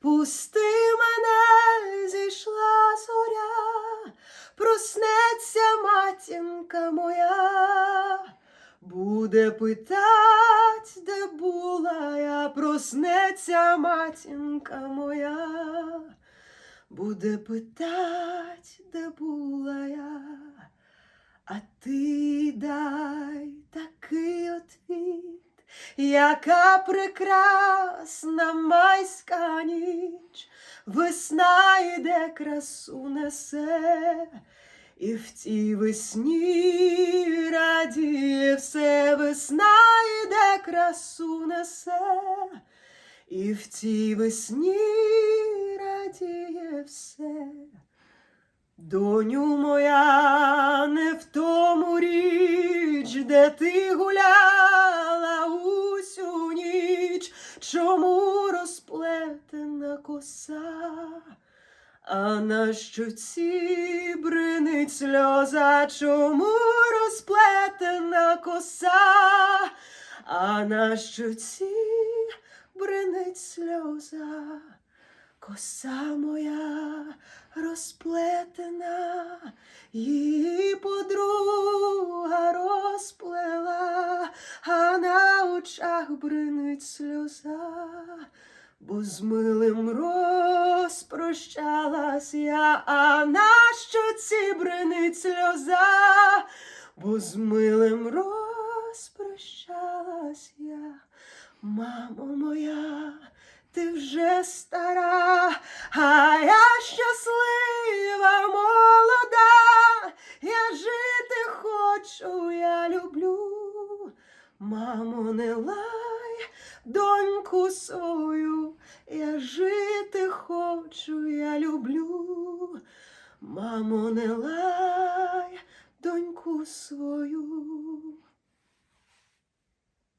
пусти мене, зійшла зоря, проснеться матінка моя, буде питать, де була я, проснеться матінка моя, буде питать, де була я. А ти дай яка прекрасна майська ніч, весна іде красу несе, і в тій весні радіє все, весна іде красу несе, і в тій весні радіє все. Доню моя, не в тому річ, де ти гуляла чому розплетена коса, а на щоці бринить сльоза, чому розплетена коса, а на щоці бринить сльоза. Коса моя розплетена, її подруга розплела, а очах бринить сльоза, бо з милим розпрощалась я, а на щоці бринить сльоза, бо з милим розпрощалась я, мамо моя ти вже стара, Мамо, не лай доньку свою, я жити хочу, я люблю. Мамо, не лай доньку свою.